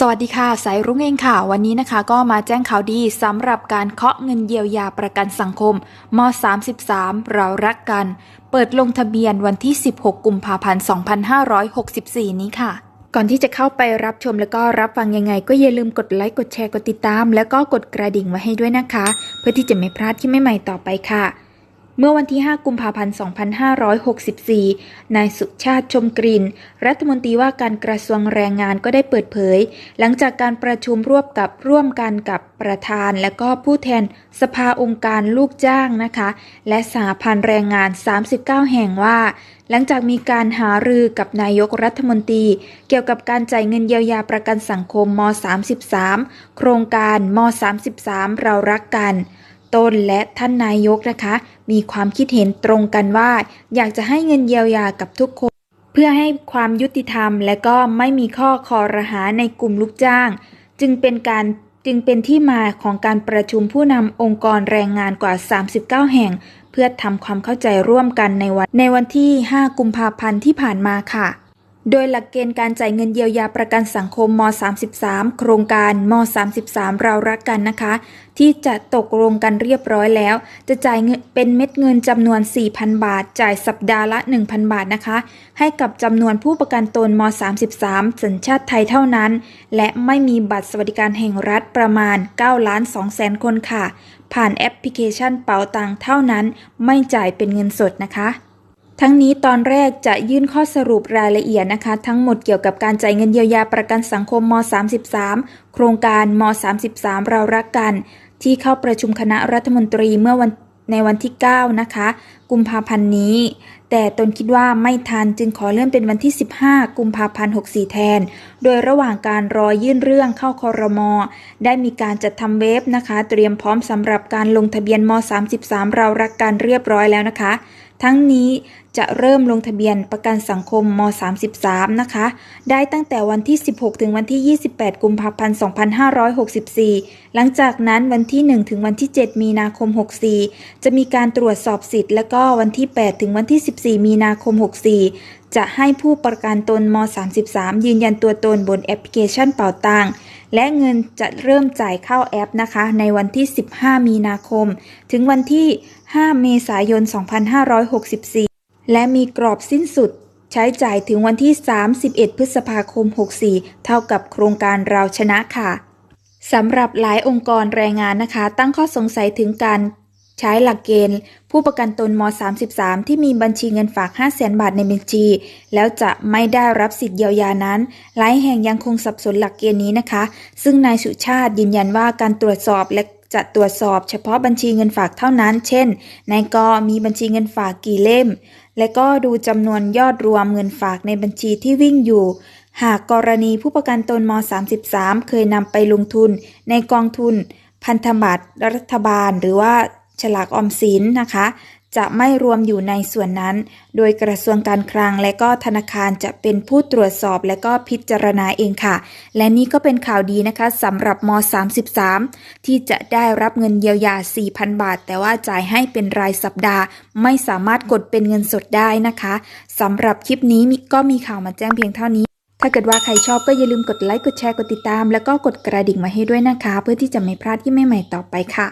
สวัสดีค่ะสายรุ้งเองค่ะ วันนี้นะคะ ก็มาแจ้งข่าวดีสำหรับการเคาะเงินเยียวยาประกันสังคมม 33 เรารักกัน เปิดลงทะเบียนวันที่ 16 กุมภาพันธ์ 2564 นี้ค่ะ ก่อนที่จะเข้าไปรับชมแล้วก็รับฟังยังไง ก็อย่าลืมกดไลค์กดแชร์กดติดตาม แล้วก็กดกระดิ่งไว้ให้ด้วยนะคะ เพื่อที่จะไม่พลาดที่ใหม่ๆต่อไปค่ะ เมื่อวันที่ 5 กุมภาพันธ์ 2564 นายสุชาติชมกลิ่นรัฐมนตรีว่าการกระทรวงแรงงานก็ได้เปิดเผย หลังจากการประชุมร่วมกับร่วมกันกับประธาน และก็ผู้แทนสภาองค์การลูกจ้างนะคะ และสหพันธ์แรงงาน 39 แห่งว่า หลังจากมีการหารือกับนายกรัฐมนตรี เกี่ยวกับการจ่ายเงินเยียวยาประกันสังคมม 33 โครงการม 33 เรารักกัน ตนและท่านนายกนะคะ มีความคิดเห็นตรงกันว่า อยากจะให้เงินเยียวยากับทุกคน เพื่อให้ความยุติธรรม และก็ไม่มีข้อคอรหาในกลุ่มลูกจ้าง จึงเป็นการจึงเป็นที่มาของการประชุมผู้นำองค์กรแรงงานกว่า 39 แห่ง เพื่อทำความเข้าใจร่วมกันในวันในวันที่ 5 กุมภาพันธ์ที่ผ่านมาค่ะ โดยหลักเกณฑ์การจ่ายเงินเยียวยาประกันสังคมม 33 โครงการม 33 เรารักกันนะคะ ที่จะตกลงกันเรียบร้อยแล้ว จะจ่ายเงินเป็นเม็ดเงินจำนวน 4,000 บาท จ่ายสัปดาห์ละ 1,000 บาทนะคะ ให้กับจำนวนผู้ประกันตนม 33 สัญชาติไทยเท่านั้น และไม่มีบัตรสวัสดิการแห่งรัฐประมาณ9ล้าน2แสนคนค่ะ ผ่านแอปพลิเคชันเป๋าตังเท่านั้น ไม่จ่ายเป็นเงินสดนะคะ ทั้งนี้ตอนแรกจะยื่นข้อสรุปรายละเอียดนะคะ ทั้งหมดเกี่ยวกับการจ่ายเงินเยียวยาประกันสังคมม 33 โครงการม 33 เรารักกัน ที่เข้าประชุมคณะรัฐมนตรีเมื่อวันในวันที่ 9 นะคะ กุมภาพันธ์นี้ แต่ตนคิดว่าไม่ทันจึงขอเลื่อนเป็นวันที่ 15 กุมภาพันธ์ 64 แทน โดยระหว่างการรอยื่นเรื่องเข้าคอรมอ ได้มีการจัดทำเว็บนะคะ เตรียมพร้อมสำหรับการลงทะเบียนม 33 เรารักกันเรียบร้อยแล้วนะคะ ทั้งนี้ จะเริ่มลงทะเบียนประกันสังคมม 33 นะคะ ได้ตั้งแต่วันที่ 16 ถึงวันที่ 28 กุมภาพันธ์ 2564 หลังจากนั้นวันที่ 1 ถึงวันที่ 7 มีนาคม 64 จะมีการตรวจสอบสิทธิ์ และก็วันที่ 8 ถึงวันที่ 14 มีนาคม 64 จะให้ผู้ประกันตนม 33 ยืนยันตัวตนบนแอปพลิเคชันเป่าตังและเงินจะเริ่มจ่ายเข้าแอปนะคะ ในวันที่ 15 มีนาคม ถึงวันที่ 5 เมษายน 2564 และมีกรอบสิ้นสุด ใช้จ่ายถึงวันที่ 31 พฤษภาคม 64 เท่ากับโครงการเราชนะค่ะสำหรับหลายองค์กรแรงงานนะคะ ตั้งข้อสงสัยถึงการใช้หลักเกณฑ์ ผู้ประกันตนม 33 ที่มีบัญชีเงินฝาก 5 0 0 0 0 0 บาทในบัญชี แล้วจะไม่ได้รับสิทธิ์เยียวยานั้น หลายแห่งยังคงสับสนหลักเกณฑ์นี้นะคะ ซึ่งนายสุชาติยืนยันว่าการตรวจสอบและจะตรวจสอบเฉพาะบัญชีเงินฝากเท่านั้น เช่นนายกมีบัญชีเงินฝากกี่เล่ม และก็ดูจำนวนยอดรวมเงินฝากในบัญชีที่วิ่งอยู่ หากกรณีผู้ประกันตนม 33 เคยนำไปลงทุนในกองทุน พันธบัตรรัฐบาล หรือว่าฉลากออมสินนะคะ จะไม่รวมอยู่ในส่วนนั้น โดยกระทรวงการคลังและก็ธนาคารจะเป็นผู้ตรวจสอบและก็พิจารณาเองค่ะ และนี่ก็เป็นข่าวดีนะคะสำหรับม 33 ที่จะได้รับเงินเยียวยา 4,000 บาท แต่ว่าจ่ายให้เป็นรายสัปดาห์ ไม่สามารถกดเป็นเงินสดได้นะคะสำหรับคลิปนี้ก็มีข่าวมาแจ้งเพียงเท่านี้ ถ้าเกิดว่าใครชอบก็อย่าลืมกดไลค์ กดแชร์ กดติดตาม แล้วก็กดกระดิ่งมาให้ด้วยนะคะ เพื่อที่จะไม่พลาดที่ใหม่ๆต่อไปค่ะ